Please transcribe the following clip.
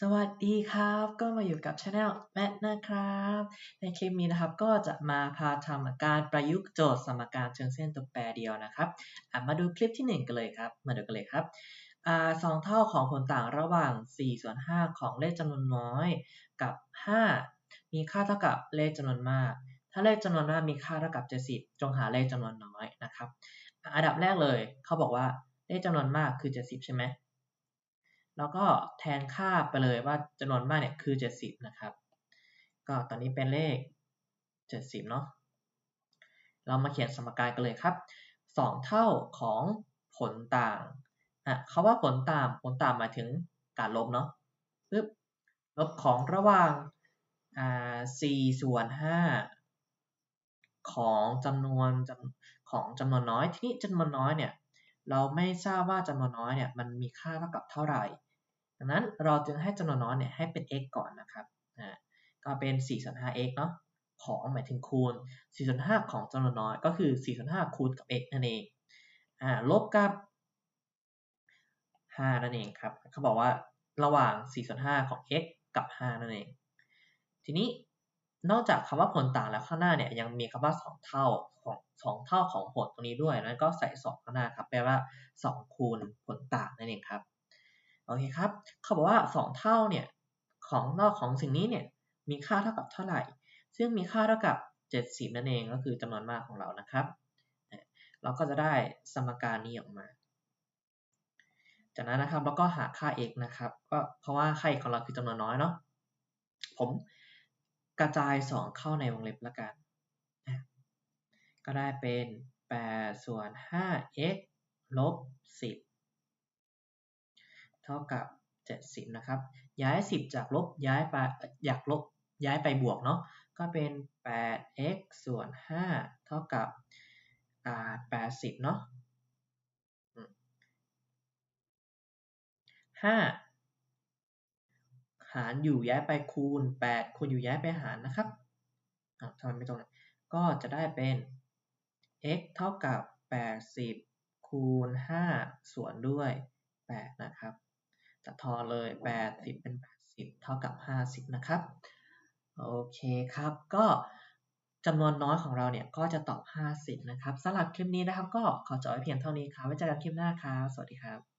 สวัสดีครับ ก็มาอยู่กับช anel แมทนะครับ ในคลิปนี้นะครับก็จะมาพาทำการประยุกต์โจทย์สมการเชิงเส้นตัวแปรเดียวนะครับมาดูคลิปที่ 1 กันเลยครับ มาดูกันเลยครับอสองเท่าของผลต่างระหว่าง 4 ส่วน 5 ของเลขจำนวนน้อยกับ 5 มีค่าเท่ากับเลขจำนวนมาก ถ้าเลขจำนวนมากมีค่าเท่ากับ 70 จงหาเลขจำนวนน้อยนะครับ อันดับแรกเลยเขาบอกว่าเลขจำนวนมากคือ 70 ใช่ไหม แล้วก็แทนค่าไปเลยว่าจำนวนมากเนี่ยคือ 70 นะครับ ก็ตอนนี้เป็นเลข 70 เนาะเรามาเขียนสมการกันเลยครับ 2 เท่าของผลต่างอะเขาว่าผลต่างผลต่างหมายถึงการลบเนาะปึ๊บลบของระหว่างอ่า4ส่วน5ของจำนวนของจำนวนน้อย ทีนี้จำนวนน้อยเนี่ยเราไม่ทราบว่าจำนวนน้อยเนี่ยมันมีค่าเท่ากับเท่าไหร่ ดังนั้นเราจึงให้จำนวนน้อยเนี่ยให้เป็น x ก่อนนะครับอ่าก็เป็น4ส่วน 5x เนาะของหมายถึงคูณ4ส่วน5ของจำนวนน้อยก็คือ4ส่วน5คูณกับ x นั่นเองอ่าลบกับ 5 นั่นเองครับเขาบอกว่าระหว่าง4ส่วน5ของ x กับ 5 นั่นเอง ทีนี้นอกจากคำว่าผลต่างแล้วข้างหน้าเนี่ยยังมีคำว่า 2 เท่าของ2เท่าของผลตรงนี้ด้วยแล้วก็ใส่ 2 ข้างหน้าครับแปลว่า 2 คูณผลต่างนั่นเองครับ โอเคครับ เขาบอกว่า 2 เท่าเนี่ยของนอกของสิ่งนี้เนี่ยมีค่าเท่ากับเท่าไหร่ ซึ่งมีค่าเท่ากับ 70 นั่นเองก็คือจำนวนมากของเรานะครับ เราก็จะได้สมการนี้ออกมา จากนั้นนะครับเราก็หาค่า x นะครับ ก็เพราะว่าค่า x ของเราคือจำนวนน้อยเนาะ ผมกระจาย 2 เข้าในวงเล็บแล้วกัน ก็ได้เป็น 8 ส่วน 5x ลบ 10 เท่ากับ 70 นะครับ ย้าย 10 จากลบย้ายไปอยากลบย้ายไปบวกเนาะก็เป็น 8x ส่วน 5 เท่ากับอ่า80 เนาะห้าหารอยู่ย้ายไปคูณ 8คูณอยู่ย้ายไปหารนะครับทำไมไม่ตรงก็จะได้เป็น x เท่ากับ 80 คูณ 5 ส่วนด้วย 8 นะครับ จะทอเลย 80 เป็น 80 เท่ากับ 50 นะครับ โอเคครับ ก็จำนวนน้อยของเราเนี่ยก็จะตอบ 50 นะครับสำหรับคลิปนี้นะครับ ก็ขอจบไว้เพียงเท่านี้ครับ ไว้เจอกันคลิปหน้าครับ สวัสดีครับ